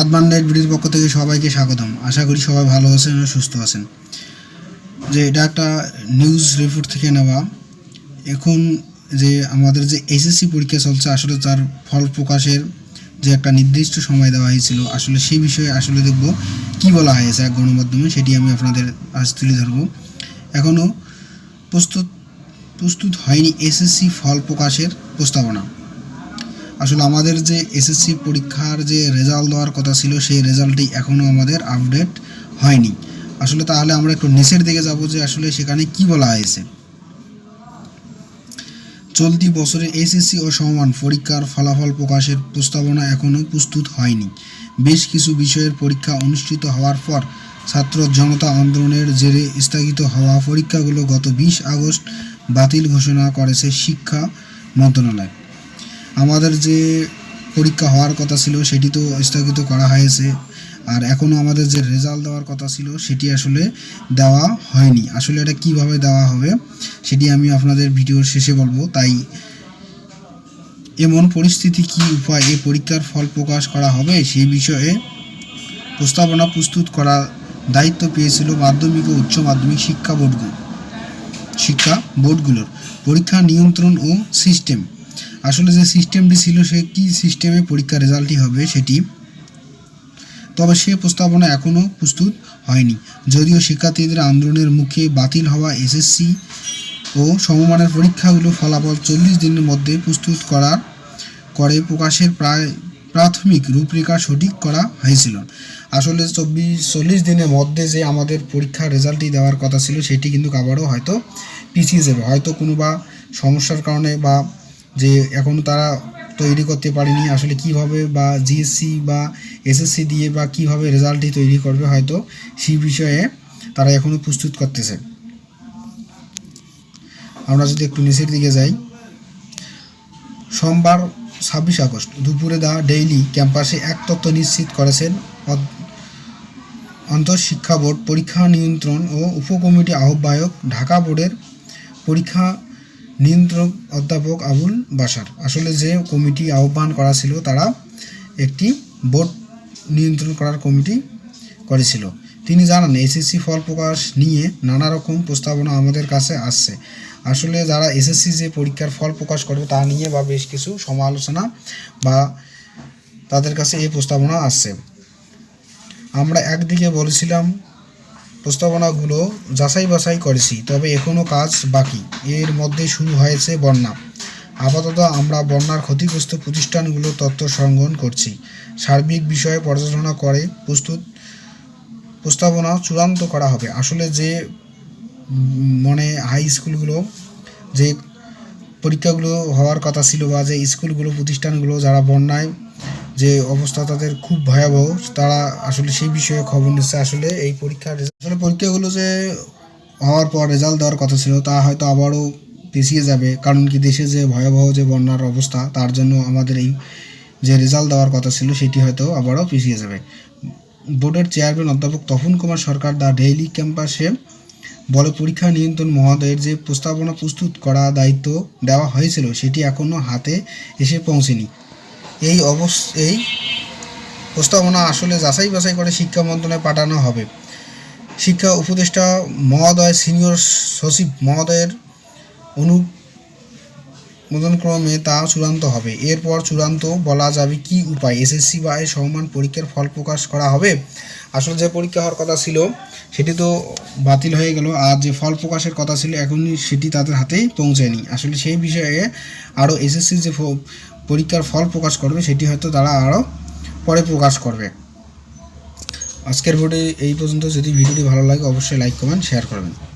সাত বান্ডাইট ভিডিওর পক্ষ থেকে সবাইকে স্বাগতম। আশা করি সবাই ভালো আছেন ও সুস্থ আছেন। যে এটা একটা নিউজ রিপোর্ট থেকে নেওয়া। এখন যে আমাদের যে এসএসসি পরীক্ষা চলছে, আসলে তার ফল প্রকাশের যে একটা নির্দিষ্ট সময় দেওয়া হয়েছিল, আসলে সেই বিষয়ে আসলে দেখব কি বলা হয়েছে এক গণমাধ্যমে, সেটি আমি আপনাদের আজ তুলে ধরবো। এখনও প্রস্তুত প্রস্তুত হয়নি এসএসসি ফল প্রকাশের প্রস্তাবনা। আসলে আমাদের যে এসএসসি পরীক্ষার যে রেজাল্ট দেওয়ার কথা ছিল, সেই রেজাল্টটি এখনও আমাদের আপডেট হয়নি। আসলে তাহলে আমরা একটু নিচের দিকে যাব যে আসলে সেখানে কি বলা হয়েছে। চলতি বছরে এসএসসি ও সমান পরীক্ষার ফলাফল প্রকাশের প্রস্তাবনা এখনও প্রস্তুত হয়নি। বেশ কিছু বিষয়ের পরীক্ষা অনুষ্ঠিত হওয়ার পর ছাত্র জনতা আন্দোলনের জেরে স্থগিত হওয়া পরীক্ষাগুলো গত বিশ আগস্ট বাতিল ঘোষণা করেছে শিক্ষা মন্ত্রণালয়। আমাদের যে পরীক্ষা হওয়ার কথা ছিল, সেটি তো স্থগিত করা হয়েছে। আর এখনও আমাদের যে রেজাল্ট দেওয়ার কথা ছিল, সেটি আসলে দেওয়া হয়নি। আসলে এটা কীভাবে দেওয়া হবে, সেটি আমি আপনাদের ভিডিওর শেষে বলব। তাই এমন পরিস্থিতি কি উপায় এই পরীক্ষার ফল প্রকাশ করা হবে সেই বিষয়ে প্রস্তাবনা প্রস্তুত করা দায়িত্ব পেয়েছিল মাধ্যমিক ও উচ্চ মাধ্যমিক শিক্ষা বোর্ডগুলো শিক্ষা বোর্ডগুলোর। পরীক্ষা নিয়ন্ত্রণ ও সিস্টেম আসলে যে সিস্টেমটি ছিল, সে কী সিস্টেমে পরীক্ষার রেজাল্টটি হবে সেটি তবে সে প্রস্তাবনা এখনও প্রস্তুত হয়নি। যদিও শিক্ষার্থীদের আন্দোলনের মুখে বাতিল হওয়া এসএসসি ও সমমানের পরীক্ষাগুলো ফলাফল চল্লিশ দিনের মধ্যে প্রস্তুত করার করে প্রকাশের প্রায় প্রাথমিক রূপরেখা সঠিক করা হয়েছিল। আসলে চব্বিশ, চল্লিশ দিনের মধ্যে যে আমাদের পরীক্ষার রেজাল্টটি দেওয়ার কথা ছিল, সেটি কিন্তু আবারও হয়তো পিছিয়ে যাবে। হয়তো কোনো বা সমস্যার কারণে বা যে এখনও তারা তৈরি করতে পারেনি, আসলে কীভাবে বা জিএসসি বা এসএসসি দিয়ে বা কীভাবে রেজাল্টটি তৈরি করবে হয়তো সেই বিষয়ে তারা এখনও প্রস্তুত করতেছে। আমরা যদি একটু নিচের দিকে যাই, সোমবার ছাব্বিশ আগস্ট দুপুরে দা ডেইলি ক্যাম্পাসে এক তথ্য নিশ্চিত করেছেন আন্তঃশিক্ষা বোর্ড, পরীক্ষা নিয়ন্ত্রণ ও উপকমিটি আহ্বায়ক, ঢাকা বোর্ডের পরীক্ষা নিয়ন্ত্রক অধ্যাপক আবুল বাসার আসলে যে কমিটি আহ্বান করা ছিল, তারা একটি বোর্ড নিয়ন্ত্রণ করার কমিটি করেছিল। তিনি জানান, এসএসসি ফল প্রকাশ নিয়ে নানা রকম প্রস্তাবনা আমাদের কাছে আসছে। আসলে যারা এসএসসি যে পরীক্ষার ফল প্রকাশ করবে, তা নিয়ে বা বেশ কিছু সমালোচনা বা তাদের কাছে এই প্রস্তাবনা আসছে। আমরা একদিকে বলেছিলাম প্রস্তাবনাগুলো যাচাই বাছাই করেছি, তবে এখনও কাজ বাকি। এর মধ্যে শুরু হয়েছে বন্যা। আপাতত আমরা বন্যার ক্ষতিগ্রস্ত প্রতিষ্ঠানগুলো তথ্য সংগ্রহণ করছি। সার্বিক বিষয়ে পর্যালোচনা করে প্রস্তুত, প্রস্তাবনা চূড়ান্ত করা হবে। আসলে যে মানে হাই স্কুলগুলো, যে পরীক্ষাগুলো হওয়ার কথা ছিল বা যে স্কুলগুলো, প্রতিষ্ঠানগুলো যারা বন্যায় যে অবস্থা তাদের খুব ভয়াবহ, তারা আসলে সেই বিষয়ে খবর নিচ্ছে। আসলে এই পরীক্ষার আসলে পরীক্ষাগুলো যে হওয়ার পর রেজাল্ট দেওয়ার কথা ছিল, তা হয়তো আবারও পিছিয়ে যাবে। কারণ কি দেশে যে ভয়াবহ যে বন্যার অবস্থা, তার জন্য আমাদের এই যে রেজাল্ট দেওয়ার কথা ছিল, সেটি হয়তো আবারও পিছিয়ে যাবে। বোর্ডের চেয়ারম্যান অধ্যাপক তপন কুমার সরকার দ্য ডেইলি ক্যাম্পাসে বলে, পরীক্ষা নিয়ন্ত্রণ মহোদয়ের যে প্রস্তাবনা প্রস্তুত করা দায়িত্ব দেওয়া হয়েছিল, সেটি এখনও হাতে এসে পৌঁছেনি। এই অবস, এই প্রস্তাবনা আসলে যাচাই বাছাই করে শিক্ষা মন্ত্রণালয়ে পাঠানো হবে। শিক্ষা উপদেষ্টা মহোদয়, সিনিয়র সচিব মহোদয়ের অনুমোদনক্রমে তা চূড়ান্ত হবে। এরপর চূড়ান্ত বলা যাবে কি উপায়? এসএসসি বা এর সমমান পরীক্ষার ফল প্রকাশ করা হবে? আসলে যে পরীক্ষা হওয়ার কথা ছিল, সেটি তো বাতিল হয়ে গেল। আর যে ফল প্রকাশের কথা ছিল, এখনই সেটি তাদের হাতেই পৌঁছায়নি। আসলে সেই বিষয়ে আরও এসএসসি যে পরীক্ষার ফল প্রকাশ করবে, সেটি হয়তো তারা আরও পরে প্রকাশ করবে। আজকের ভিডিও এই পর্যন্ত। যদি ভিডিওটি ভালো লাগে, অবশ্যই লাইক কমেন্ট শেয়ার করবেন।